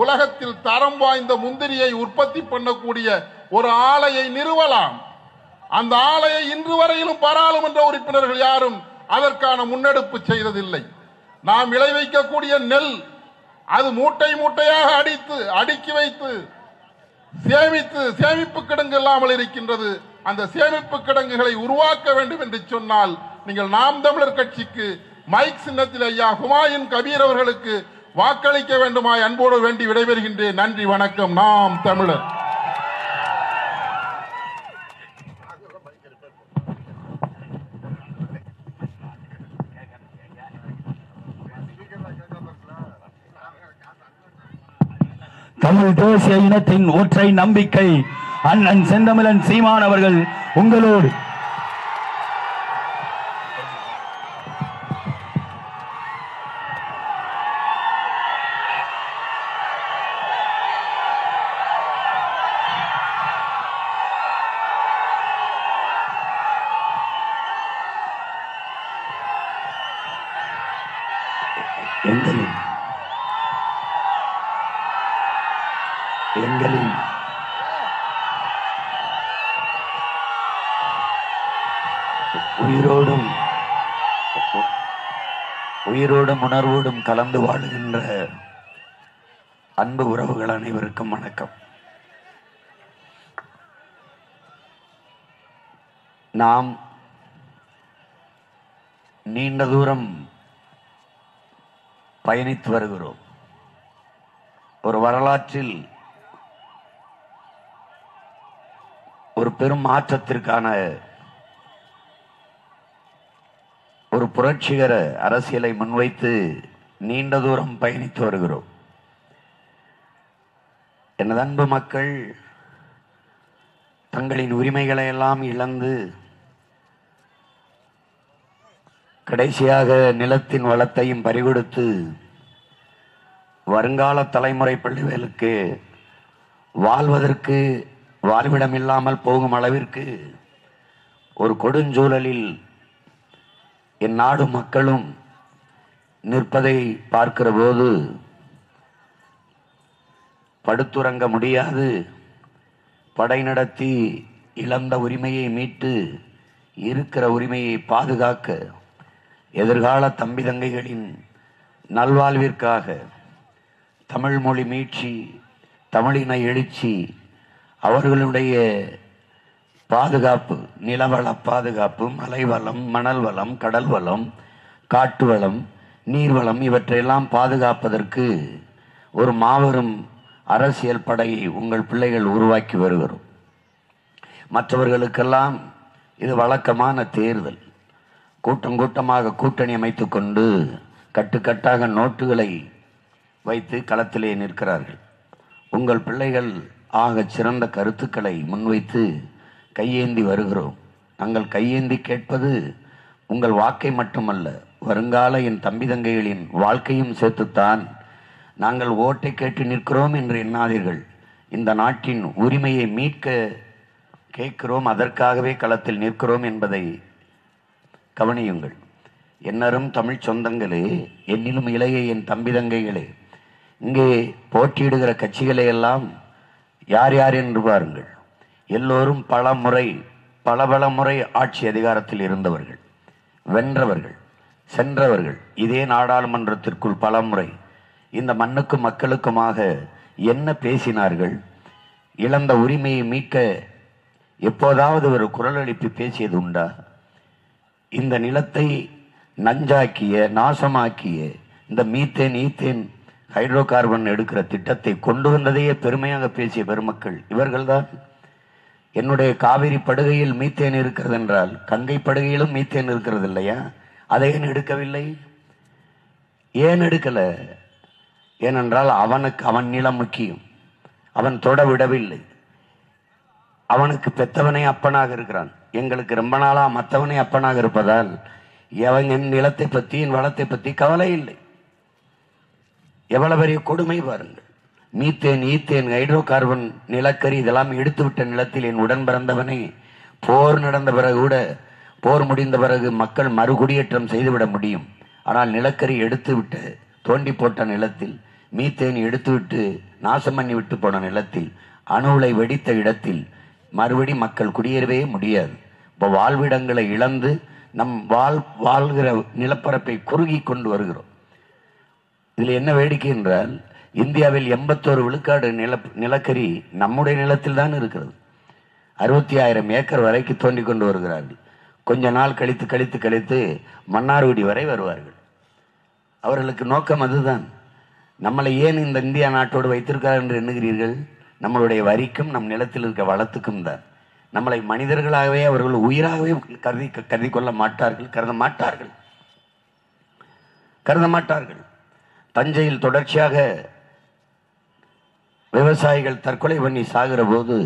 உலகத்தில் தரம் வாய்ந்த முந்திரியை உற்பத்தி பண்ணக்கூடிய ஒரு ஆலையை நிறுவலாம். அந்த ஆலையை இன்று வரையிலும் பாராளுமன்ற உறுப்பினர்கள் யாரும் அதற்கான முன்னெடுப்பு செய்ததில்லை. நாம் விளைவிக்கக்கூடிய நெல் அது மூட்டை மூட்டையாக அடித்து அடுக்கி வைத்து சேமித்து சேமிப்பு கிடங்கு இல்லாமல் இருக்கின்றது. அந்த சேமிப்பு கிடங்குகளை உருவாக்க வேண்டும் என்று சொன்னால் நீங்கள் நாம் தமிழர் கட்சிக்கு மைக் சின்னத்தில் ஐயா ஹுமாயூன் கபீர் அவர்களுக்கு வாக்களிக்க வேண்டுமாய் அன்போடு வேண்டி விடைபெறுகின்றேன். நன்றி வணக்கம். நாம் தமிழர். தமிழ் தேசிய இனத்தின் ஒற்றை நம்பிக்கை அண்ணன் செந்தமிழன் சீமான் அவர்கள் உங்களோடு உயிரோடும் உணர்வோடும் கலந்து வாழுகின்ற அன்பு உறவுகள் அனைவருக்கும் வணக்கம். நாம் நீண்ட தூரம் பயணித்து வருகிறோம். ஒரு வரலாற்றில் ஒரு பெரும் மாற்றத்திற்கான ஒரு புரட்சிகர அரசியலை முன்வைத்து நீண்ட தூரம் பயணித்து வருகிறோம். எனது அன்பு மக்கள் தங்களின் உரிமைகளை எல்லாம் இழந்து கடைசியாக நிலத்தின் வளத்தையும் பறிகொடுத்து வருங்கால தலைமுறை பிள்ளைகளுக்கு வாழ்வதற்கு வாழ்விடம் இல்லாமல் போகும் அளவிற்கு ஒரு கொடுஞ்சூழலில் என் நாடு மக்களும் நிற்பதை பார்க்கிற போது படுத்துறங்க முடியாது. படை நடத்தி இழந்த உரிமையை மீட்டு இருக்கிற உரிமையை பாதுகாக்க எதிர்கால தம்பி தங்கைகளின் நல்வாழ்விற்காக தமிழ் மொழி மீட்சி தமிழின எழுச்சி அவர்களுடைய பாதுகாப்பு நிலவள பாதுகாப்பு மலைவளம் மணல் வளம் கடல் வளம் காட்டு வளம் நீர்வளம் இவற்றையெல்லாம் பாதுகாப்பதற்கு ஒரு மாபெரும் அரசியல் படையை உங்கள் பிள்ளைகள் உருவாக்கி வருகிறோம். மற்றவர்களுக்கெல்லாம் இது வழக்கமான தேர்தல். கூட்டம் கூட்டமாக கூட்டணி அமைத்து கொண்டு கட்டுக்கட்டாக நோட்டுகளை வைத்து களத்திலே நிற்கிறார்கள். உங்கள் பிள்ளைகள் ஆக சிறந்த கருத்துக்களை முன்வைத்து கையேந்தி வருகிறோம். நாங்கள் கையேந்தி கேட்பது உங்கள் வாக்கை மட்டுமல்ல வருங்கால என் தம்பி தங்கைகளின் வாழ்க்கையும் சேர்த்துத்தான் நாங்கள் ஓட்டை கேட்டு நிற்கிறோம் என்று எண்ணாதீர்கள். இந்த நாட்டின் உரிமையை மீட்க கேட்கிறோம் அதற்காகவே களத்தில் நிற்கிறோம் என்பதை கவனியுங்கள். என்னரும் தமிழ் சொந்தங்களே என்னிலும் இளைய என் தம்பி தங்கைகளே இங்கே போட்டியிடுகிற கட்சிகளை எல்லாம் யார் யார் என்று பாருங்கள். எல்லோரும் பல முறை பல பல முறை ஆட்சி அதிகாரத்தில் இருந்தவர்கள் வென்றவர்கள் சென்றவர்கள். இதே நாடாளுமன்றத்திற்குள் பல முறை இந்த மண்ணுக்கும் மக்களுக்குமாக என்ன பேசினார்கள்? இழந்த உரிமையை மீட்க எப்போதாவது ஒரு குரல் எழுப்பி பேசியது உண்டா? இந்த நிலத்தை நஞ்சாக்கிய நாசமாக்கிய இந்த மீத்தேன் ஈத்தேன் ஹைட்ரோ கார்பன் எடுக்கிற திட்டத்தை கொண்டு வந்ததையே பெருமையாக பேசிய பெருமக்கள் இவர்கள்தான். என்னுடைய காவிரி படுகையில் மீத்தேன் இருக்கிறது என்றால் கங்கை படுகையிலும் மீத்தேன் இருக்கிறது இல்லையா? அதை ஏன் எடுக்கவில்லை? ஏன் எடுக்கல? ஏனென்றால் அவனுக்கு அவன் நிலம் முக்கியம். அவன் தொட விடவில்லை. அவனுக்கு பெத்தவனே அப்பனாக இருக்கிறான். எங்களுக்கு ரொம்ப நாளாக மற்றவனே அப்பனாக இருப்பதால் எவன் என் நிலத்தை பற்றி என் வளத்தை பற்றி கவலை இல்லை. எவ்வளவு பெரிய கொடுமை பாருங்கள். மீத்தேன் ஈத்தேன் ஹைட்ரோ கார்பன் நிலக்கரி இதெல்லாம் எடுத்துவிட்ட நிலத்தில் என் உடன் பிறந்தவனே. போர் நடந்த பிறகு கூட போர் முடிந்த பிறகு மக்கள் மறுகுடியேற்றம் செய்துவிட முடியும். ஆனால் நிலக்கரி எடுத்துவிட்டு தோண்டி போட்ட நிலத்தில் மீத்தேன் எடுத்துவிட்டு நாசம் பண்ணி விட்டு போன நிலத்தில் அணுலை வெடித்த இடத்தில் மறுபடி மக்கள் குடியேறவே முடியாது. இப்போ வாழ்விடங்களை இழந்து நம் வாழ் வாழ்கிற நிலப்பரப்பை குறுகி கொண்டு வருகிறோம். இதில் என்ன வேடிக்கை என்றால் இந்தியாவில் எண்பத்தோரு விழுக்காடு நில நிலக்கரி நம்முடைய நிலத்தில் தான் இருக்கிறது. அறுபத்தி ஆயிரம் ஏக்கர் வரைக்கு தோண்டி கொண்டு வருகிறார்கள். கொஞ்ச நாள் கழித்து கழித்து கழித்து மன்னார்குடி வரை வருவார்கள். அவர்களுக்கு நோக்கம் அதுதான். நம்மளை ஏன் இந்த இந்தியா நாட்டோடு வைத்திருக்கிறார் என்று எண்ணுகிறீர்கள்? நம்மளுடைய வரிக்கும் நம் நிலத்தில் இருக்க வளத்துக்கும் தான். நம்மளை மனிதர்களாகவே அவர்கள் உயிராகவே கருதி கருதி கொள்ள மாட்டார்கள் கருத மாட்டார்கள். கருத மாட்டார்கள். தஞ்சையில் தொடர்ச்சியாக விவசாயிகள் தற்கொலை பண்ணி சாகிற போது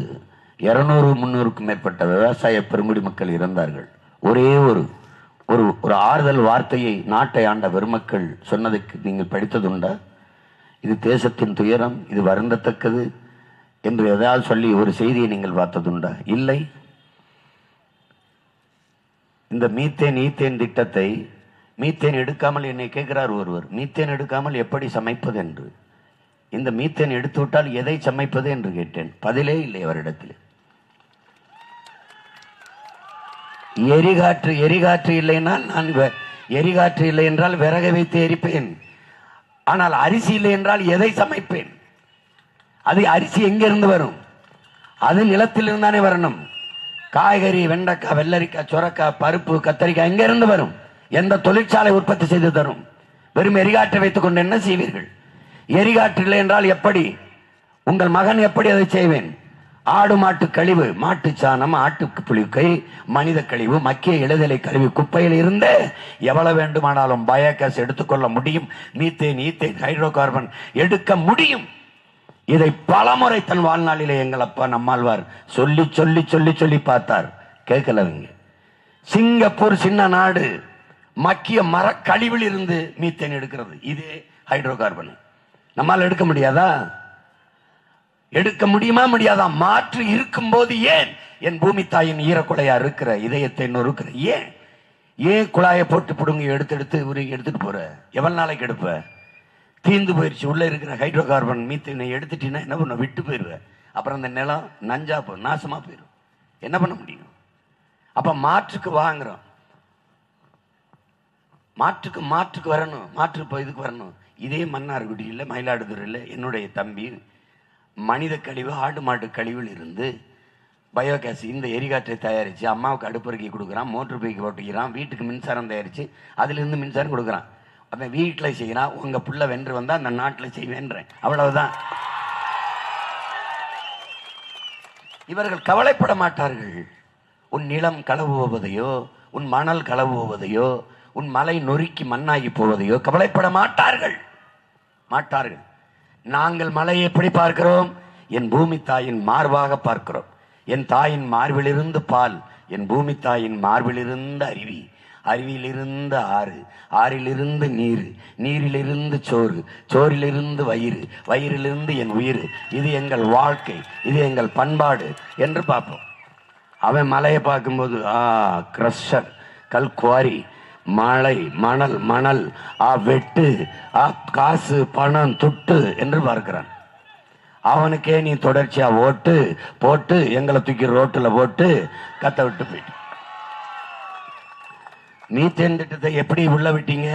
இருநூறு முன்னூறுக்கும் மேற்பட்ட விவசாய பெருங்குடி மக்கள் இறந்தார்கள். ஒரே ஒரு ஒரு ஒரு ஆறுதல் வார்த்தையை நாட்டை ஆண்ட பெருமக்கள் சொன்னதுக்கு நீங்கள் படித்ததுண்டா? இது தேசத்தின் துயரம் இது வருந்தத்தக்கது என்று எதாவது சொல்லி ஒரு செய்தியை நீங்கள் பார்த்ததுண்டா? இல்லை. இந்த மீத்தேன் ஈத்தேன் திட்டத்தை மீத்தேன் எடுக்காமல் என்னை கேட்கிறார் ஒருவர். மீத்தேன் எடுக்காமல் எப்படி சமைப்பது என்று? இந்த மீத்தேன் எடுத்து விட்டால் எதை சமைப்பது என்று கேட்டேன். பதிலே இல்லை அவரிடத்தில். எரிகாற்று எரிகாற்று இல்லைனால் நான் வெ- எரிகாற்று இல்லை என்றால் விறக வைத்து எரிப்பேன். ஆனால் அரிசி இல்லை என்றால் எதை சமைப்பேன்? அது அரிசி எங்கிருந்து வரும்? அது நிலத்திலிருந்து தானே வரணும். காய்கறி வெண்டைக்காய் வெள்ளரிக்காய் சுரக்காய் பருப்பு கத்தரிக்காய் எங்கிருந்து வரும்? எந்த தொழிற்சாலை உற்பத்தி செய்து தரும்? வெறும் எரிகாற்றை வைத்துக் கொண்டு என்ன செய்வீர்கள்? எரிகாற்று இல்லை என்றால் எப்படி? உங்கள் மகன் எப்படி அதை செய்வேன்? ஆடு மாட்டு கழிவு மாட்டு சாணம் ஆட்டு புளிக்கை மனித கழிவு மக்கிய இளதலை கழிவு குப்பையில் இருந்து எவ்வளவு வேண்டுமானாலும் பயோகேஸ் எடுத்துக்கொள்ள முடியும். மீத்தேன் ஈத்தேன் ஹைட்ரோ கார்பன் எடுக்க முடியும். இதை பலமுறை தன் வாழ்நாளிலே எங்கள் அப்பா நம்மாழ்வார் சொல்லி சொல்லி சொல்லி சொல்லி பார்த்தார். கேட்கலவங்க சிங்கப்பூர் சின்ன நாடு மக்கிய மர கழிவில் இருந்து மீத்தேன் எடுக்கிறது. இதே ஹைட்ரோ கார்பன் நம்மால் எடுக்க முடியாதா? எடுக்க முடியுமா முடியாதா? மாற்று இருக்கும்போது ஏன் என் பூமி தாயின் ஈரக்குலையா இருக்கிற இதயத்தை நொறுக்கிற? ஏன்? ஏன் குழாயை போட்டு பிடுங்கி எடுத்து எடுத்து எடுத்துட்டு போற? எவ்வளவு நாளைக்கு எடுப்ப? தீந்து போயிடுச்சு உள்ள இருக்கிற ஹைட்ரோ கார்பன் மீத்தேனை எடுத்துட்டீங்கன்னா என்ன பண்ண விட்டு போயிடுவேன் அப்புறம் அந்த நிலம் நஞ்சா போ நாசமா போயிடும் என்ன பண்ண முடியும்? அப்ப மாற்றுக்கு வாங்குறோம். மாற்றுக்கு மாற்றுக்கு வரணும். மாற்று இப்போ இதுக்கு வரணும். இதே மன்னார்குடியில் மயிலாடுதுறையில் என்னுடைய தம்பி மனித கழிவு ஆடு மாட்டு கழிவில் இருந்து பயோகேஸ் இந்த எரிகாற்றை தயாரித்து அம்மாவுக்கு அடுப்பருக்கி கொடுக்குறான் மோட்ரு பைக்கு ஓட்டிக்கிறான் வீட்டுக்கு மின்சாரம் தயாரித்து அதிலிருந்து மின்சாரம் கொடுக்குறான். அவன் வீட்டில் செய்கிறான் உங்கள் புள்ள வென்று வந்தால் அந்த நாட்டில் செய்வேன்றேன். அவ்வளவுதான். இவர்கள் கவலைப்பட மாட்டார்கள். உன் நிலம் களவுவதையோ உன் மணல் களவுவதையோ உன் மலை நொறுக்கி மண்ணாகி போவதையோ கவலைப்பட மாட்டார்கள். மாட்டார்கள். நாங்கள் மலையை எப்படி பார்க்கிறோம்? என் பூமி தாயின் மார்பாக பார்க்கிறோம். என் தாயின் மார்பிலிருந்து பால் என் பூமி தாயின் மார்பிலிருந்து அருவி அருவியிலிருந்து ஆறு ஆறிலிருந்து நீர் நீரிலிருந்து சோறு சோறிலிருந்து வயிறு வயிறிலிருந்து என் உயிர். இது எங்கள் வாழ்க்கை இது எங்கள் பண்பாடு என்று பார்ப்போம். அவன் மலையை பார்க்கும்போது ஆ கிரஷர் கல்குவாரி மழை மணல் மணல் ஆ வெட்டு ஆ காசு பணம் துட்டு என்று பார்க்கிறான். அவனுக்கே நீ தொடர்ச்சியா ஓட்டு போட்டு எங்களை தூக்கி ரோட்டில் போட்டு கத்த விட்டு போயிட்டு மீத்தேன் திட்டத்தை எப்படி உள்ள விட்டீங்க?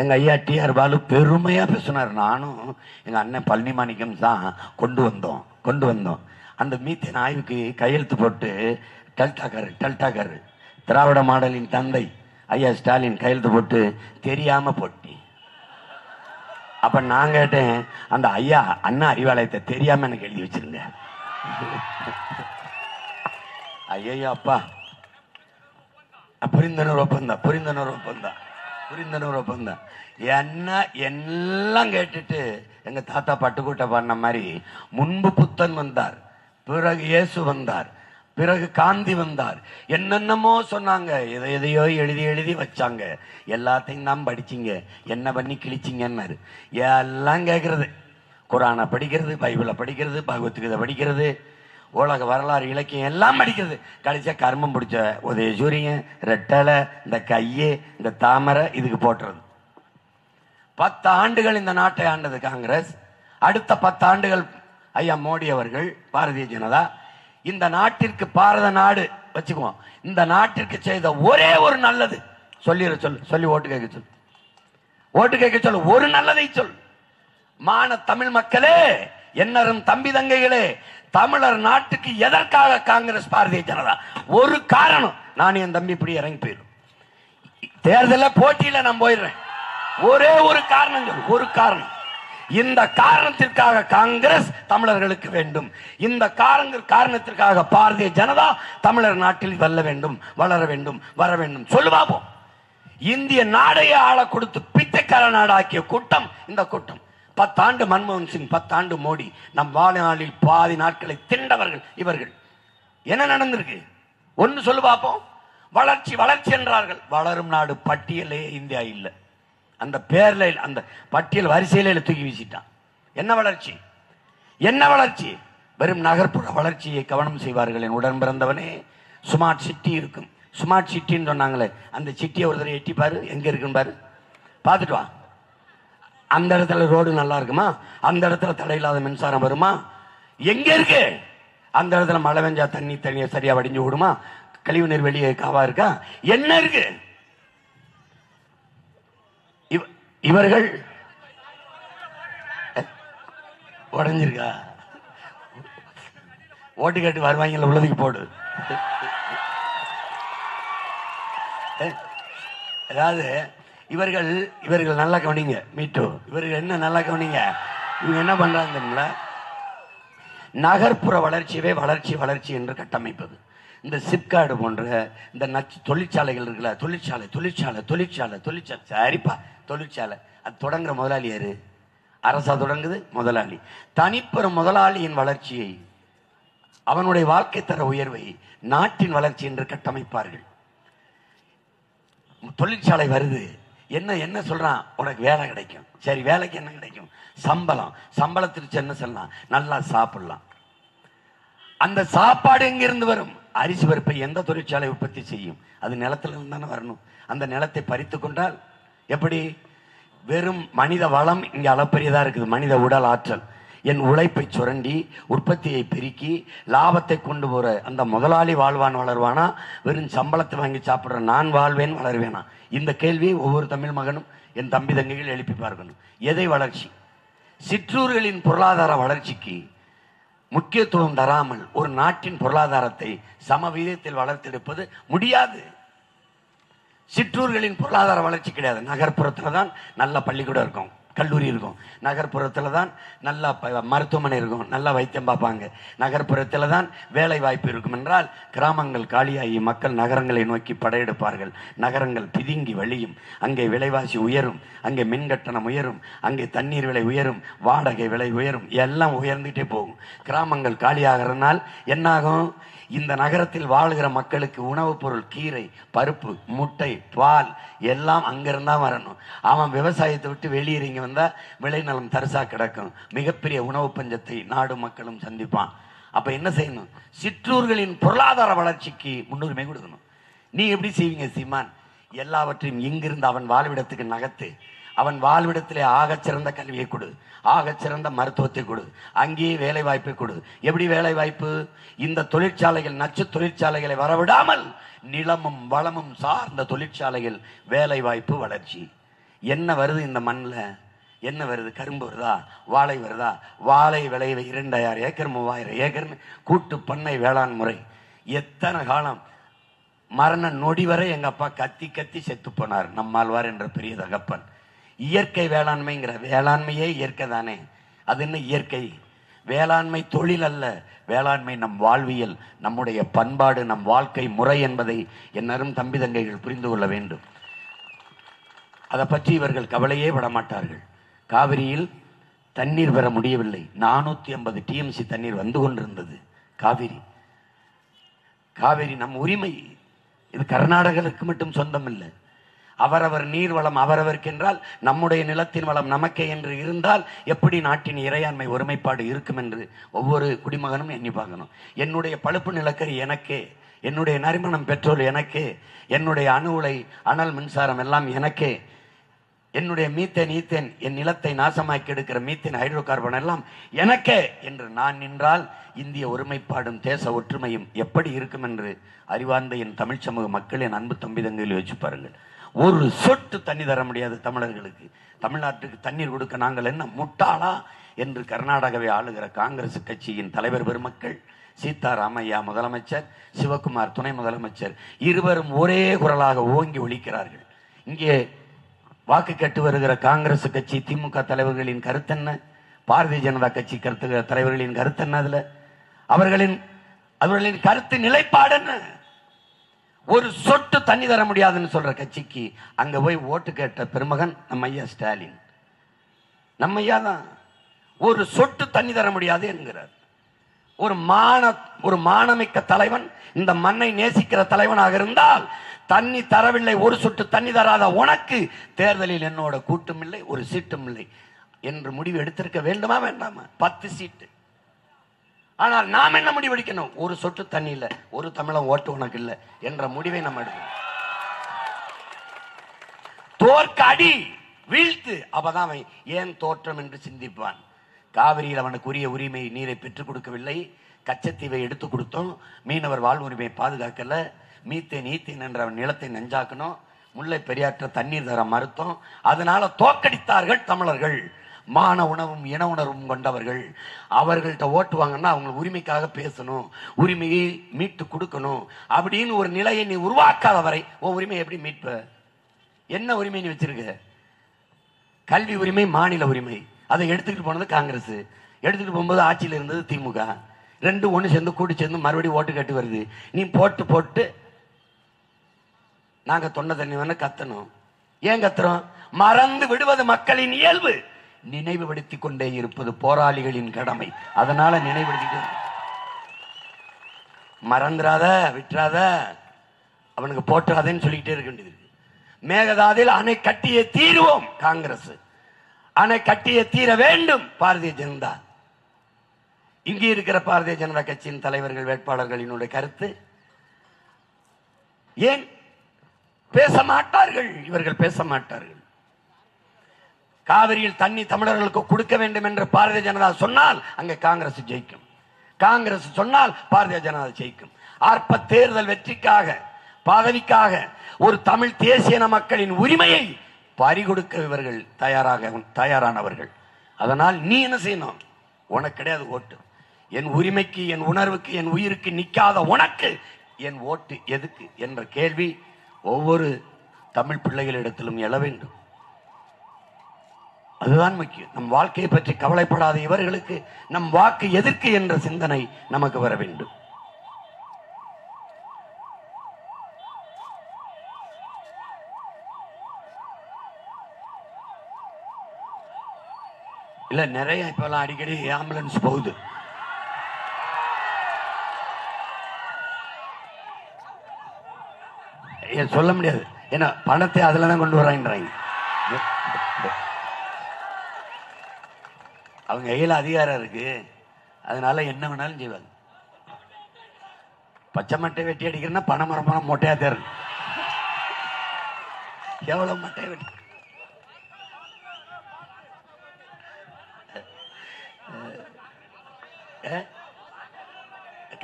எங்க ஐயா டிஆர் பாலு பெருமையா பேசினார். நானும் எங்க அண்ணன் பழனி மாணிக்கம் தான் கொண்டு வந்தோம் கொண்டு வந்தோம். அந்த மீத்தேன் ஆய்வுக்கு கையெழுத்து போட்டு டெல்டாக்காரு டெல்டாக்காரு திராவிட மாடலின் தந்தை ஐயா ஸ்டாலின் கையெழுத்து போட்டு தெரியாம போட்டி. அப்ப நான் கேட்டேன் அந்த ஐயா அண்ணா அறிவாலயத்தை தெரியாம எனக்கு எழுதி வச்சிருங்க. ஐயோ அப்பா. புரிந்தனர் ஒப்பந்தம் புரிந்தனர் ஒப்பந்தம் புரிந்தனர் ஒப்பந்தம். என்ன எல்லாம் கேட்டுட்டு எங்க தாத்தா பட்டுக்கூட்ட பாடின மாதிரி முன்பு புத்தன் வந்தார் பிறகு இயேசு வந்தார். பிறகு காந்தி வந்தார். என்னென்னமோ சொன்னாங்க. எதை எதையோ எழுதி எழுதி வச்சாங்க. எல்லாத்தையும் தான் படிச்சிங்க. என்ன பண்ணி கிழிச்சிங்கன்னாரு. எல்லாம் கேட்கறது குரானை படிக்கிறது பைபிளை படிக்கிறது பகவத்கீதை படிக்கிறது உலக வரலாறு இலக்கியம் எல்லாம் படிக்கிறது. கடைசியாக கர்மம் பிடிச்ச உதய சூரியன் ரெட்டலை இந்த கையே இந்த தாமரை இதுக்கு போட்டுறது. பத்து ஆண்டுகள் இந்த நாட்டை ஆண்டது காங்கிரஸ். அடுத்த பத்து ஆண்டுகள் ஐயா மோடி அவர்கள் பாரதிய ஜனதா இந்த நாட்டிற்கு பாரத நாடு வச்சுக்குவோம். இந்த நாட்டிற்கு செய்த ஒரே ஒரு நல்லது. சொல்லிட சொல்லு சொல்லி ஓட்டு கேட்க சொல்லு ஓட்டு கேட்க சொல்லு ஒரு நல்லதை சொல். மான தமிழ் மக்களே என்னரும் தம்பி தங்கைகளே தமிழர் நாட்டுக்கு எதற்காக காங்கிரஸ் பாரதிய ஜனதா? ஒரு காரணம் நான் என் தம்பி இப்படி இறங்கி போயிடும். தேர்தல போட்டியில நான் போயிடுறேன். ஒரே ஒரு காரணம் சொல்லு, ஒரு காரணம். இந்த காரணத்திற்காக காங்கிரஸ் தமிழர்களுக்கு வேண்டும். இந்த காரணத்திற்காக பாரதிய ஜனதா தமிழர் நாட்டில் வெல்ல வேண்டும் வளர வேண்டும் வர வேண்டும். சொல்லு பாப்போம். இந்திய நாடையே ஆள கொடுத்து பிச்சைக்கார நாடாக்கிய கூட்டம் இந்த கூட்டம். பத்தாண்டு மன்மோகன் சிங் பத்தாண்டு மோடி நம் வாழ்நாளில் பாதி நாட்களை திண்டவர்கள் இவர்கள். என்ன நடந்திருக்கு? ஒன்று சொல்லு பார்ப்போம் வளர்ச்சி வளர்ச்சி என்றார்கள். வளரும் நாடு பட்டியலே இந்தியா இல்லை. அந்த பேர்ல அந்த பட்டியல் வரிசையில தூக்கி வீசிட்டான். என்ன வளர்ச்சி? என்ன வளர்ச்சி? வெறும் நகர்ப்புற வளர்ச்சியை கவனம் செய்வார்கள் என் உடன் பிறந்தவனே. ஸ்மார்ட் சிட்டி இருக்கும். ஸ்மார்ட் சிட்டின்னு சொன்னாங்களே அந்த சிட்டியை ஒரு தடவை எட்டிப்பார் எங்கே எங்க இருக்குன்னு பாரு. பார்த்துட்டு வா. அந்த இடத்துல ரோடு நல்லா இருக்குமா? அந்த இடத்துல தடையில்லாத மின்சாரம் வருமா? எங்க இருக்கு? அந்த இடத்துல மழை பெஞ்சா தண்ணி தண்ணியை சரியா வடிஞ்சு விடுமா? கழிவு நீர் வெளியே காவா இருக்கா? என்ன இருக்கு? இவர்கள் உடஞ்சிருக்கா? உடைஞ்சிருக்கா ஓட்டு கேட்டு வருவாங்கல்ல உள்ளதுக்கு போடு. அதாவது இவர்கள் இவர்கள் நல்லா கவனிங்க மீட்டு. இவர்கள் என்ன நல்லா கவனிங்க? இவங்க என்ன பண்றாங்க தெரியுங்களா நகர்ப்புற வளர்ச்சியவே வளர்ச்சி வளர்ச்சி என்று கட்டமைப்பது. இந்த சிப்காடு போன்ற இந்த நச்சு தொழிற்சாலைகள் இருக்குல்ல தொழிற்சாலை தொழிற்சாலை தொழிற்சாலை தொழிற்சாலை சரிப்பா. தொழிற்சாலை. அது தொடங்குற முதலாளி யாரு? அரசா தொடங்குது முதலாளி. தனிப்பெரும் முதலாளியின் வளர்ச்சியை அவனுடைய வாழ்க்கை தர உயர்வை நாட்டின் வளர்ச்சி என்று கட்டமைப்பார்கள். தொழிற்சாலை வருது. என்ன என்ன சொல்றான்? உனக்கு வேலை கிடைக்கும். சரி வேலைக்கு என்ன கிடைக்கும்? சம்பளம். சம்பளத்திற்கு என்ன சொல்லலாம் நல்லா சாப்பிடலாம். அந்த சாப்பாடு எங்கிருந்து வரும்? அரிசி பருப்பை எந்த தொழிற்சாலை உற்பத்தி செய்யும்? அது நிலத்துல இருந்து தானே வரணும். அந்த நிலத்தை பறித்து கொண்டால் எப்படி? வெறும் மனித வளம் இங்கே அளப்பரியதாக இருக்குது. மனித உடல் ஆற்றல். என் உழைப்பை சுரண்டி உற்பத்தியை பெருக்கி லாபத்தை கொண்டு போகிற அந்த முதலாளி வாழ்வான் வளர்வானா? வெறும் சம்பளத்தை வாங்கி சாப்பிட்ற நான் வாழ்வேன் வளர்வேனா? இந்த கேள்வியை ஒவ்வொரு தமிழ் மகனும் என் தம்பி தங்கைகள் எழுப்பி பார்க்கணும். எதை வளர்ச்சி? சிற்றூர்களின் பொருளாதார வளர்ச்சிக்கு முக்கியத்துவம் தராமல் ஒரு நாட்டின் பொருளாதாரத்தை சம விகிதத்தில் வளர்த்தெடுப்பது முடியாது. சிற்றூர்களின் பொருளாதார வளர்ச்சி கிடையாது. நகர்ப்புறத்தில் தான் நல்ல பள்ளிக்கூடம் இருக்கும் கல்லூரி இருக்கும். நகர்ப்புறத்தில் தான் நல்ல ப- மருத்துவமனை இருக்கும் நல்ல வைத்தியம் பார்ப்பாங்க. நகர்ப்புறத்தில் தான் வேலை வாய்ப்பு இருக்கும் என்றால் கிராமங்கள் காலியாகி மக்கள் நகரங்களை நோக்கி படையெடுப்பார்கள். நகரங்கள் பிதுங்கி வழியும். அங்கே விலைவாசி உயரும். அங்கே மின் கட்டணம் உயரும். அங்கே தண்ணீர் விலை உயரும். வாடகை விலை உயரும். எல்லாம் உயர்ந்துகிட்டே போகும். கிராமங்கள் காலியாகிறதுனால் என்னாகும்? இந்த நகரத்தில் வாழ்கிற மக்களுக்கு உணவுப் பொருள் கீரை பருப்பு முட்டை பால் எல்லாம் அங்கிருந்தா வரணும். அவன் விவசாயத்தை விட்டு வெளியே இங்கே வந்தால் விளைநலம் தரிசா கிடக்கும். மிகப்பெரிய உணவு பஞ்சத்தை நாடு மக்களும் சந்திப்பான். அப்போ என்ன செய்யணும்? சிற்றூர்களின் பொருளாதார வளர்ச்சிக்கு முன்னுரிமை கொடுக்கணும். நீ எப்படி செய்வீங்க சீமான்? எல்லாவற்றையும் இங்கிருந்து அவன் வாழ்விடத்துக்கு நகர்த்து அவன் வாழ்விடத்திலே ஆகச் சிறந்த கல்வியை கொடு. ஆகச் சிறந்த மருத்துவத்தை கொடு. அங்கேயே வேலை வாய்ப்பை கொடு. எப்படி வேலை வாய்ப்பு இந்த தொழிற்சாலைகள் நச்சு தொழிற்சாலைகளை வரவிடாமல் நிலமும் வளமும் சார்ந்த தொழிற்சாலைகள் வேலை வாய்ப்பு வளர்ச்சி. என்ன வருது இந்த மண்ணில்? என்ன வருது? கரும்பு வருதா? வாழை வருதா? வாழை விளைவு இரண்டாயிரம் ஏக்கர் மூவாயிரம் ஏக்கர்னு கூட்டு பண்ணை வேளாண் முறை. எத்தனை காலம்? மரண நொடி வரை எங்கள் அப்பா கத்தி கத்தி செத்து போனார். நம்மாழ்வார் என்ற பெரிய தகப்பன். இயற்கை வேளாண்மைங்கிற வேளாண்மையே இயற்கை தானே. அது என்ன இயற்கை? வேளாண்மை தொழில் அல்ல. வேளாண்மை நம் வாழ்வியல் நம்முடைய பண்பாடு நம் வாழ்க்கை முறை என்பதை என்னரும் தம்பி தங்கைகள் புரிந்து கொள்ள வேண்டும். அதை பற்றி இவர்கள் கவலையே பட மாட்டார்கள். காவிரியில் தண்ணீர் பெற முடியவில்லை. நானூத்தி ஐம்பது டிஎம்சி தண்ணீர் வந்து கொண்டிருந்தது. காவிரி. காவேரி நம் உரிமை. இது கர்நாடகருக்கு மட்டும் சொந்தம் இல்லை அவரவர் நீர் வளம் அவரவர்க்கென்றால் நம்முடைய நிலத்தின் வளம் நமக்கே என்று இருந்தால் எப்படி நாட்டின் இறையாண்மை ஒருமைப்பாடு இருக்கும் என்று ஒவ்வொரு குடிமகனும் எண்ணி பார்க்கணும். என்னுடைய பழுப்பு நிலக்கரி எனக்கே என்னுடைய நறுமணம் பெட்ரோல் எனக்கே என்னுடைய அணு உலை அனல் மின்சாரம் எல்லாம் எனக்கே என்னுடைய மீத்தேன் ஈத்தேன் என் நிலத்தை நாசமாக்கி எடுக்கிற மீத்தேன் ஹைட்ரோ கார்பன் எல்லாம் எனக்கே என்று நான் நின்றால் இந்திய ஒருமைப்பாடும் தேச ஒற்றுமையும் எப்படி இருக்கும் என்று அறிவார்ந்த என் தமிழ் சமூக மக்கள் என் அன்பு தம்பிதங்களில் வச்சு பாருங்கள். ஒரு சொட்டு தண்ணி தர முடியாது தமிழர்களுக்கு. தமிழ்நாட்டுக்கு தண்ணீர் கொடுக்க நாங்கள் என்ன முட்டாளா? என்று கர்நாடகாவை ஆளுகிற காங்கிரஸ் கட்சியின் தலைவர் பெருமக்கள் சீதாராமையா முதலமைச்சர் சிவகுமார் துணை முதலமைச்சர் இருவரும் ஒரே குரலாக ஓங்கி ஒழிக்கிறார்கள் இங்கே வாக்கு கட்டு வருகிற காங்கிரஸ் கட்சி திமுக தலைவர்களின் கருத்தென்ன? பாரதிய ஜனதா கட்சி கருத்து தலைவர்களின் கருத்து என்ன அதுல? அவர்களின் அவர்களின் கருத்து நிலைப்பாடு என்ன? ஒரு சொட்டு தண்ணி தர முடியாதுன்னு சொல்ற கட்சிக்கு அங்க போய் ஓட்டு கேட்ட பெருமகன் நம்ம ஐயா ஸ்டாலின். நம்ம ஐயா தான். ஒரு சொட்டு தண்ணி தர முடியாது என்கிறார். ஒரு மான ஒரு மானமிக்க தலைவன் இந்த மண்ணை நேசிக்கிற தலைவனாக இருந்தால் தண்ணி தரவில்லை ஒரு சொட்டு தண்ணி தராத உனக்கு தேர்தலில் என்னோட கூட்டும் இல்லை ஒரு சீட்டும் இல்லை என்று முடிவு எடுத்திருக்க வேண்டுமா வேண்டாமா? பத்து சீட்டு. ஆனால் நாம் என்ன முடிவெடுக்கணும்? ஒரு சொட்டு தண்ணி இல்லை ஒரு தமிழன் ஓட்டு உனக்கு இல்லை என்ற முடிவை நம்ம எடுக்கணும். தோற்க அடி வீழ்த்து. அப்பதான் அவன் ஏன் தோற்றம் என்று சிந்திப்பான்? காவிரியில் அவனுக்கு உரிய உரிமை நீரை பெற்றுக் கொடுக்கவில்லை. கச்சத்தீவை எடுத்து கொடுத்தோம். மீனவர் வாழ்வுரிமையை பாதுகாக்கல. மீத்தேன் ஈத்தேன் என்ற அவன் நிலத்தை நெஞ்சாக்கணும். முல்லை பெரியாற்ற தண்ணீர் தர மறுத்தோம். அதனால தோக்கடித்தார்கள் தமிழர்கள். மான உணவும் இன உணர்வும் கொண்டவர்கள். அவர்கள்ட்ட ஓட்டு வாங்கன்னா அவங்க உரிமைக்காக பேசணும் உரிமையை மீட்டு கொடுக்கணும். அப்படின்னு ஒரு நிலையை நீ உருவாக்காத வரை உன் உரிமையை எப்படி மீட்ப? என்ன உரிமை நீ வச்சிருக்க? கல்வி உரிமை மாநில உரிமை. அதை எடுத்துக்கிட்டு போனது காங்கிரஸ். எடுத்துக்கிட்டு போகும்போது ஆட்சியில் இருந்தது திமுக. ரெண்டு ஒன்று சேர்ந்து கூட்டி சேர்ந்து மறுபடியும் ஓட்டு கட்டி வருது. நீ போட்டு போட்டு நாங்கள் தொண்டை தண்ணி வேணால் கத்தணும். ஏன் கத்துறோம்? மறந்து விடுவது மக்களின் இயல்பு. நினைவுபடுத்திக் கொண்டே இருப்பது போராளிகளின் கடமை. அதனால நினைவுபடுத்திட்டு மறந்துடாத விட்டுறாத அவனுக்கு போற்றாதேன்னு சொல்லிக்கிட்டே இருக்க வேண்டியது மேகதாதில் அணை கட்டிய தீருவோம் காங்கிரஸ். அணை கட்டிய தீர வேண்டும் பாரதிய ஜனதா. இங்கே இருக்கிற பாரதிய ஜனதா கட்சியின் தலைவர்கள் வேட்பாளர்களினுடைய கருத்து. ஏன்? பேச மாட்டார்கள் இவர்கள் பேச மாட்டார்கள். காவிரியில் தண்ணி தமிழர்களுக்கு கொடுக்க வேண்டும் என்று பாரதிய ஜனதா சொன்னால் அங்கே காங்கிரஸ் ஜெயிக்கும். காங்கிரஸ் சொன்னால் பாரதிய ஜனதா ஜெயிக்கும். ஆர்ப்ப தேர்தல் வெற்றிக்காக பதவிக்காக ஒரு தமிழ் தேசியன மக்களின் உரிமையை பறிகொடுக்க இவர்கள் தயாராக தயாரானவர்கள். அதனால் நீ என்ன செய்யணும்? உனக்கு கிடையாது ஓட்டு. என் உரிமைக்கு என் உணர்வுக்கு என் உயிருக்கு நிற்காத உனக்கு என் ஓட்டு எதுக்கு? என்ற கேள்வி ஒவ்வொரு தமிழ் பிள்ளைகளிடத்திலும் எழ வேண்டும். அதுதான் முக்கியம். நம் வாழ்க்கையை பற்றி கவலைப்படாத இவர்களுக்கு நம் வாக்கு எதற்கு என்ற சிந்தனை நமக்கு வர வேண்டும். இல்ல நிறைய இப்பெல்லாம் அடிக்கடி ஆம்புலன்ஸ் போகுது. சொல்ல முடியாது. ஏன்னா பணத்தை அதுல தான் கொண்டு வராங்கன்றாங்க அவங்க கையில் அதிகாரம் இருக்கு. அதனால என்ன வேணாலும் செய்வாங்க. பச்சை மட்டை வெட்டி அடிக்கிறேன்னா பனை மரமரம் மொட்டையா தேரும் எவ்வளவு மட்டை வெட்டி.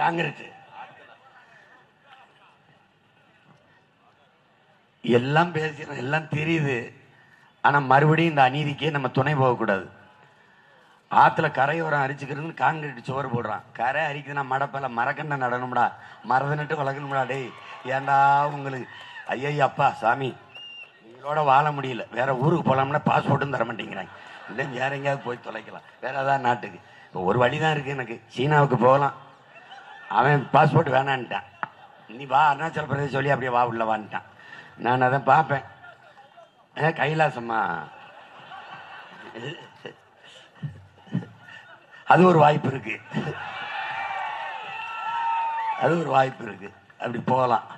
காங்கிரஸ் எல்லாம் பேசுறோம் எல்லாம் தெரியுது. ஆனா மறுபடியும் இந்த அநீதிக்கே நம்ம துணை போகக்கூடாது. ஆத்துல கரையோரம் அரிச்சுக்கிறதுன்னு காங்கிரீட் சுவர் போடுறான். கரை அரிக்குதுன்னா மடப்பல மரக்கண்ண நடணும்டா. நட்டு வளர்க்கணும்டா டேய். ஏண்டா உங்களுக்கு? ஐயா அப்பா சாமி. நீங்களோட வாழ முடியல. வேற ஊருக்கு போகலாம்னா பாஸ்போர்ட்டும் தர மாட்டேங்கிறாங்க. இல்லை வேற எங்கேயாவது போய் தொலைக்கலாம். வேற ஏதாவது நாட்டுக்கு. இப்போ ஒரு வழி தான் இருக்கு எனக்கு. சீனாவுக்கு போகலாம். அவன் பாஸ்போர்ட் வேணான்ட்டான். நீ வா அருணாச்சல பிரதேசம் சொல்லி அப்படியே வா உள்ள வான்ட்டான். நான் அதை பார்ப்பேன். ஏன் கைலாசம்மா. அது ஒரு வாய்ப்பு இருக்கு. அது ஒரு வாய்ப்பு இருக்கு. அப்படி போகலாம்.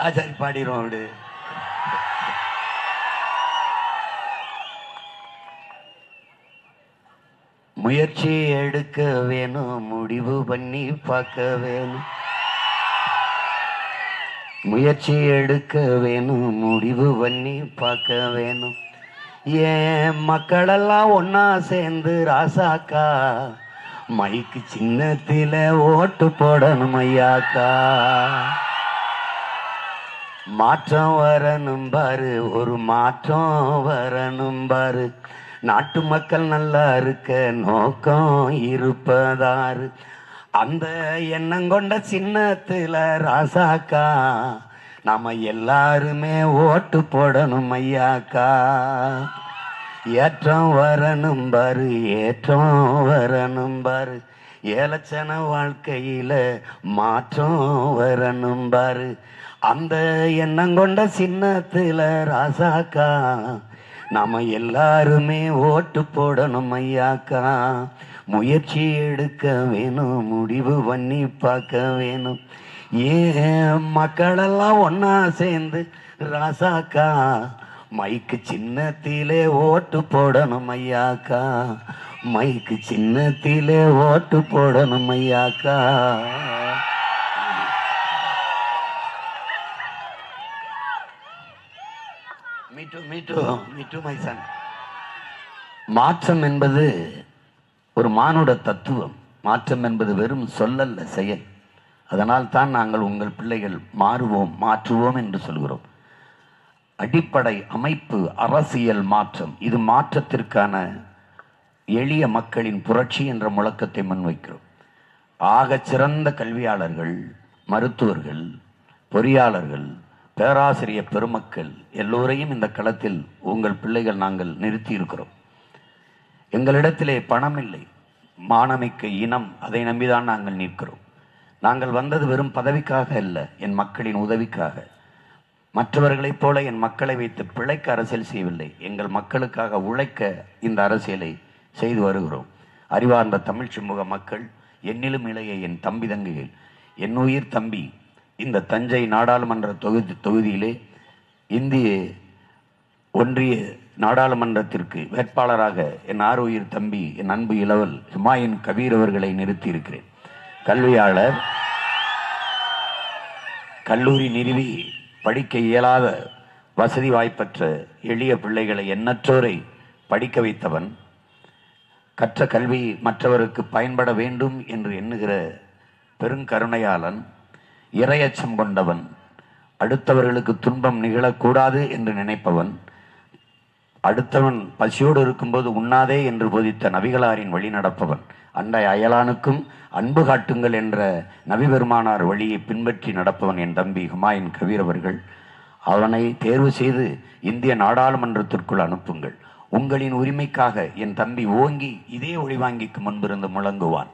ஆ சரி பாடிடுவோம் அப்படி. முயற்சி எடுக்க வேணும் முடிவு பண்ணி பார்க்க வேணும். முயற்சி எடுக்க வேணும் முடிவு பண்ணி பார்க்க வேணும். ஏன் மக்களெல்லாம் ஒன்னா சேர்ந்து ராசாக்கா? மைக்கு சின்னத்தில ஓட்டு போடணும் ஐயாக்கா. மாற்றம் வரணும் பாரு ஒரு மாற்றம் வரணும் பாரு. நாட்டு மக்கள் நல்லா இருக்க நோக்கம் இருப்பதாரு. அந்த எண்ணம் கொண்ட சின்னத்துல ராசாக்கா நாம எல்லாருமே ஓட்டு போடணும் ஐயாக்கா. ஏற்றம் வரணும் பாரு ஏற்றம் வரணும் பாரு. ஏலச்சன வாழ்க்கையில மாற்றம் வரணும் பாரு. அந்த எண்ணம் கொண்ட சின்னத்துல ராசாக்கா நாம எல்லாருமே ஓட்டு போடணும் ஐயாக்கா. முயற்சி எடுக்க வேணும் முடிவு பண்ணி பார்க்க வேணும். ஏன் மக்களெல்லாம் ஒன்னா சேர்ந்து ராசாக்கா மைக்கு சின்னத்திலே ஓட்டு போடணும் ஐயாக்கா. மைக்கு சின்னத்திலே ஓட்டு போடணும் ஐயாக்கா. மீட்டு மீட்டு மீட்டு மை சன் மாற்றம் என்பது ஒரு மானுட தத்துவம். மாற்றம் என்பது வெறும் சொல்லல்ல செயல். அதனால் தான் நாங்கள் உங்கள் பிள்ளைகள் மாறுவோம் மாற்றுவோம் என்று சொல்கிறோம். அடிப்படை அமைப்பு அரசியல் மாற்றம். இது மாற்றத்திற்கான எளிய மக்களின் புரட்சி என்ற முழக்கத்தை முன்வைக்கிறோம். ஆகச் சிறந்த கல்வியாளர்கள் மருத்துவர்கள் பொறியாளர்கள் பேராசிரியர் பெருமக்கள் எல்லோரையும் இந்த களத்தில் உங்கள் பிள்ளைகள் நாங்கள் நிறுத்தி இருக்கிறோம் எங்களிடத்திலே பணம் இல்லை மானமிக்க இனம் அதை நம்பிதான் நாங்கள் நிற்கிறோம். நாங்கள் வந்தது வெறும் பதவிக்காக அல்ல என் மக்களின் உதவிக்காக. மற்றவர்களைப் போல என் மக்களை வைத்து பிழைக்க அரசியல் செய்யவில்லை எங்கள் மக்களுக்காக உழைக்க இந்த அரசியலை செய்து வருகிறோம். அறிவார்ந்த தமிழ் சமூக மக்கள் என்னிலும் இளைய என் தம்பி தங்கைகள் என் உயிர் தம்பி இந்த தஞ்சை நாடாளுமன்ற தொகுதி தொகுதியிலே இந்திய ஒன்றிய நாடாளுமன்றத்திற்கு வேட்பாளராக என் ஆறு உயிர் தம்பி என் அன்பு இளவல் ஹிமாயின் கபீர் அவர்களை நிறுத்தியிருக்கிறேன். கல்வியாளர் கல்லூரி நிறுவி படிக்க இயலாத வசதி வாய்ப்பற்ற எளிய பிள்ளைகளை எண்ணற்றோரை படிக்க வைத்தவன் கற்ற கல்வி மற்றவருக்கு பயன்பட வேண்டும் என்று எண்ணுகிற பெருங்கருணையாளன் இரையச்சம் கொண்டவன். அடுத்தவர்களுக்கு துன்பம் நிகழக்கூடாது என்று நினைப்பவன். அடுத்தவன் பசியோடு இருக்கும்போது உண்ணாதே என்று போதித்த நபிகளாரின் வழி நடப்பவன். அண்டை அயலானுக்கும் அன்பு காட்டுங்கள் என்ற நபி பெருமானார் வழியை பின்பற்றி நடப்பவன் என் தம்பி ஹுமாயின் கபீர் அவர்கள். அவனை தேர்வு செய்து இந்திய நாடாளுமன்றத்திற்குள் அனுப்புங்கள். உங்களின் உரிமைக்காக என் தம்பி ஓங்கி இதே ஒளிவாங்கிக்கு முன்பிருந்து முழங்குவான்.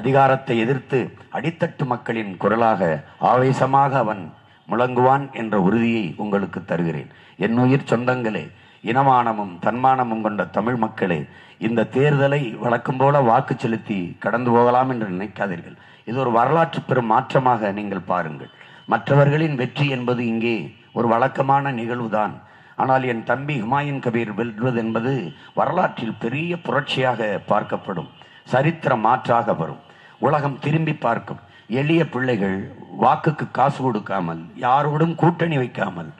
அதிகாரத்தை எதிர்த்து அடித்தட்டு மக்களின் குரலாக ஆவேசமாக அவன் முழங்குவான் என்ற உறுதியை உங்களுக்கு தருகிறேன். என் உயிர் சொந்தங்களே இனமானமும் தன்மானமும் கொண்ட தமிழ் மக்களே இந்த தேர்தலை வழக்கம் போல வாக்கு செலுத்தி கடந்து போகலாம் என்று நினைக்காதீர்கள். இது ஒரு வரலாற்று பெரும் மாற்றமாக நீங்கள் பாருங்கள். மற்றவர்களின் வெற்றி என்பது இங்கே ஒரு வழக்கமான நிகழ்வுதான். ஆனால் என் தம்பி ஹுமாயூன் கபீர் வெல்வது என்பது வரலாற்றில் பெரிய புரட்சியாக பார்க்கப்படும். சரித்திர மாற்றாக வரும். உலகம் திரும்பி பார்க்கும். எளிய பிள்ளைகள் வாக்குக்கு காசு கொடுக்காமல் யாரோடும் கூட்டணி வைக்காமல்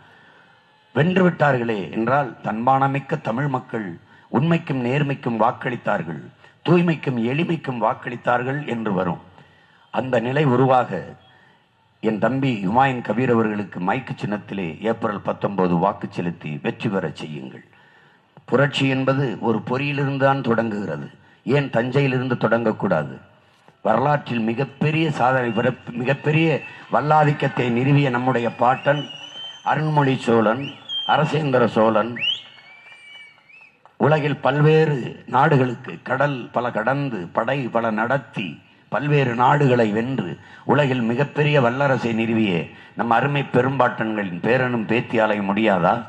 வென்று விட்டார்களே என்றால் தன்மானமிக்க தமிழ் மக்கள் உண்மைக்கும் நேர்மைக்கும் வாக்களித்தார்கள் தூய்மைக்கும் எளிமைக்கும் வாக்களித்தார்கள் என்று வரும். அந்த நிலை உருவாக என் தம்பி ஹுமாயூன் கபீர் அவர்களுக்கு மைக்கு சின்னத்திலே ஏப்ரல் பத்தொன்பது வாக்கு செலுத்தி வெற்றி பெறச் செய்யுங்கள். புரட்சி என்பது ஒரு பொறியிலிருந்து தான் தொடங்குகிறது. ஏன் தஞ்சையிலிருந்து தொடங்கக்கூடாது? வரலாற்றில் மிகப்பெரிய சாதனை மிகப்பெரிய வல்லாதிக்கத்தை நிறுவிய நம்முடைய பாட்டன் அருண்மொழி சோழன் அரசேந்திர சோழன் உலகில் பல்வேறு நாடுகளுக்கு கடல் பல கடந்து படை பல நடத்தி பல்வேறு நாடுகளை வென்று உலகில் மிகப்பெரிய வல்லரசை நிறுவிய நம் அருமை பெரும்பாட்டன்களின் பேரனும் பேத்தியாலை முடியாதா?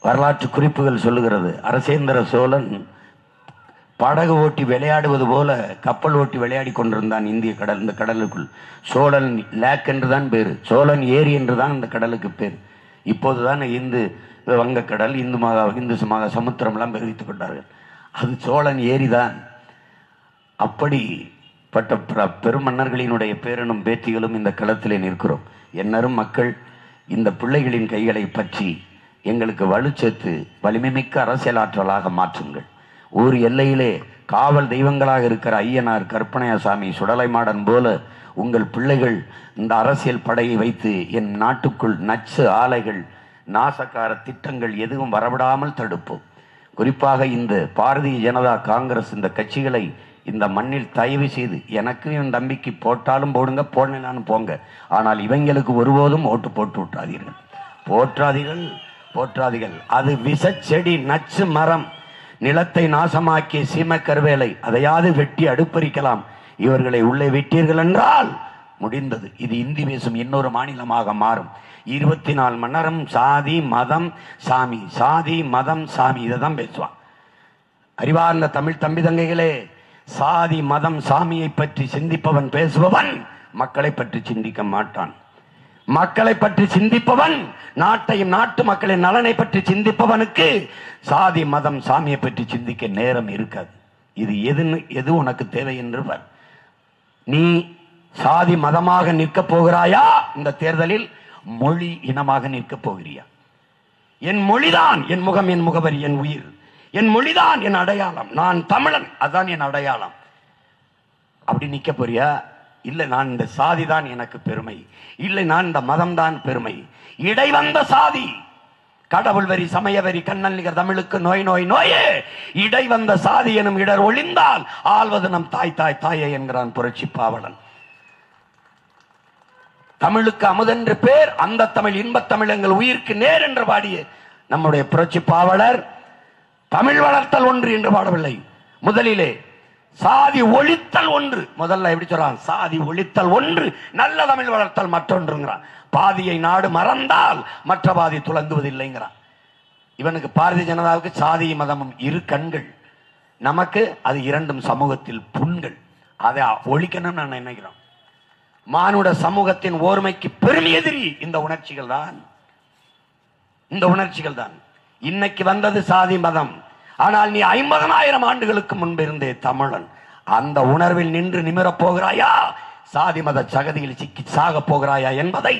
வரலாற்று குறிப்புகள் சொல்லுகிறது. அரசேந்திர சோழன் படகு ஓட்டி விளையாடுவது போல கப்பல் ஓட்டி விளையாடி கொண்டிருந்தான் இந்திய கடல் இந்த கடலுக்குள். சோழன் லேக் என்று தான் சோழன் ஏரி என்று தான் இந்த கடலுக்கு பேர். இப்போதுதான் இந்து வங்கக்கடல் இந்து மகா இந்து மகா சமுத்திரம்லாம் பிரித்துக் கொண்டார்கள். அது சோழன் ஏரிதான். அப்படிப்பட்ட பிர- பெருமன்னர்களினுடைய பேரனும் பேத்திகளும் இந்த களத்திலே நிற்கிறோம். என்னரும் மக்கள் இந்த பிள்ளைகளின் கைகளை பற்றி எங்களுக்கு வலுச்சேர்த்து வலிமைமிக்க அரசியலாற்றலாக மாற்றுங்கள். ஊர் எல்லையிலே காவல் தெய்வங்களாக இருக்கிற ஐயனார் கற்பனையாசாமி சுடலைமாடன் போல உங்கள் பிள்ளைகள் இந்த அரசியல் படையை வைத்து என் நாட்டுக்குள் நச்சு ஆலைகள் நாசக்கார திட்டங்கள் எதுவும் வரவிடாமல் தடுப்போம் குறிப்பாக இந்த பாரதிய ஜனதா காங்கிரஸ் இந்த கட்சிகளை இந்த மண்ணில் தயவு செய்து எனக்கு என் தம்பிக்கு போட்டாலும் போடுங்க போடலான்னு போங்க. ஆனால் இவங்களுக்கு ஒருபோதும் ஓட்டு போட்டு விட்டாதீர்கள். போற்றாதீர்கள் போற்றாதீர்கள். அது விஷச்செடி நச்சு மரம். நிலத்தை நாசமாக்கிய சீம கருவேலை அதையாவது வெட்டி அடுப்பறிக்கலாம். இவர்களை உள்ளே விட்டீர்கள் என்றால் முடிந்தது. இது இந்தி பேசும் இன்னொரு மாநிலமாக மாறும். இருபத்தி நாலு மணி நேரம் சாதி மதம் சாமி சாதி மதம் சாமி இதை தான் பேசுவான். அறிவார்ந்த தமிழ் தம்பி தங்கைகளே சாதி மதம் சாமியை பற்றி சிந்திப்பவன் பேசுபவன் மக்களை பற்றி சிந்திக்க மாட்டான். மக்களை பற்றி சிந்திப்பவன் நாட்டையும் நாட்டு மக்களின் நலனை பற்றி சிந்திப்பவனுக்கு சாதி மதம் சாமியை பற்றி சிந்திக்க நேரம் இருக்காது. இது எதுன்னு எது உனக்கு தேவை என்று நீ சாதி மதமாக நிற்கப் போகிறாயா? இந்த தேர்தலில் மொழி இனமாக நிற்கப் போகிறியா? என் மொழிதான் என் முகம் என் முகவரி என் உயிர். என் மொழிதான் என் அடையாளம். நான் தமிழன் அதான் என் அடையாளம். அப்படி நிற்க போறியா? இல்லை நான் இந்த சாதி தான் எனக்கு பெருமை. இல்லை நான் இந்த மதம் தான் பெருமை. இடை வந்த சாதி. கடவுள் வரி சமய வரி கண்ணன் நிகர் தமிழுக்கு நோய் நோய் நோயே. இடை வந்த சாதி எனும் இடர் ஒளிந்தால் ஆழ்வது நம் தாய் தாய் தாயே என்கிறான் புரட்சி பாவலன். தமிழுக்கு அமுதென்று பேர் அந்த தமிழ் இன்பத் தமிழ் எங்கள் உயிருக்கு நேர் என்று பாடிய நம்முடைய புரட்சி பாவலர் தமிழ் வளர்த்தல் ஒன்று என்று பாடவில்லை. முதலிலே சாதி ஒழித்தல் ஒன்று. முதல்ல எப்படி சொல்றான்? சாதி ஒழித்தல் ஒன்று நல்ல தமிழ் வளர்த்தல் மற்றொன்றுங்கிறான். பாதியை நாடு மறந்தால் மற்ற பாதி துளங்குவதில்லைங்கிறான். இவனுக்கு பாரதிய ஜனதாவுக்கு சாதி மதமும் இரு கண்கள். நமக்கு அது இரண்டும் சமூகத்தில் புண்கள். அதை ஒழிக்கணும்னு நான் நினைக்கிறோம். மானுட சமூகத்தின் ஓர்மைக்கு பெரும் எதிரி இந்த உணர்ச்சிகள் தான். இந்த உணர்ச்சிகள் தான். இன்னைக்கு வந்தது சாதி மதம். ஆனால் நீ ஐம்பதனாயிரம் ஆண்டுகளுக்கு முன்பு இருந்தே தமிழன். அந்த உணர்வில் நின்று நிமிரப் போகிறாயா சாதி மத சகதியில் சிக்கி சாக போகிறாயா என்பதை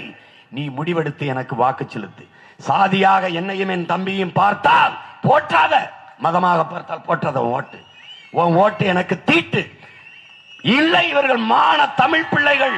நீ முடிவெடுத்து எனக்கு வாக்கு செலுத்து. சாதியாக என்னையும் என் தம்பியும் பார்த்தால் போற்றாத. மதமாக பார்த்தால் போற்றாத ஓட்டு. உன் ஓட்டு எனக்கு தீட்டு. இல்லை இவர்கள் மான தமிழ் பிள்ளைகள்.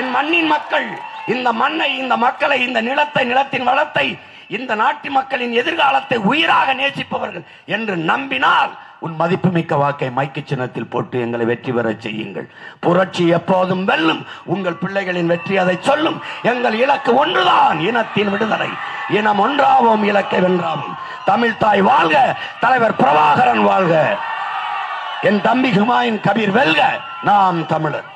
என் மண்ணின் மக்கள். இந்த மண்ணை இந்த மக்களை இந்த நிலத்தை நிலத்தின் வளத்தை இந்த நாட்டு மக்களின் எதிர்காலத்தை உயிராக நேசிப்பவர்கள் என்று நம்பினால் உன் மதிப்புமிக்க வாக்கை மைக்கு சின்னத்தில் போட்டு எங்களை வெற்றி பெறச் செய்யுங்கள். புரட்சி எப்போதும் வெல்லும். உங்கள் பிள்ளைகளின் வெற்றி அதை சொல்லும். எங்கள் இலக்கு ஒன்றுதான் இனத்தின் விடுதலை. இனம் ஒன்றாவோம் இலக்கை வென்றாவோம். தமிழ் தாய் வாழ்க தலைவர் பிரபாகரன் வாழ்க. என் தம்பி ஹுமாயின் கபீர் வெல்க. நாம் தமிழர்.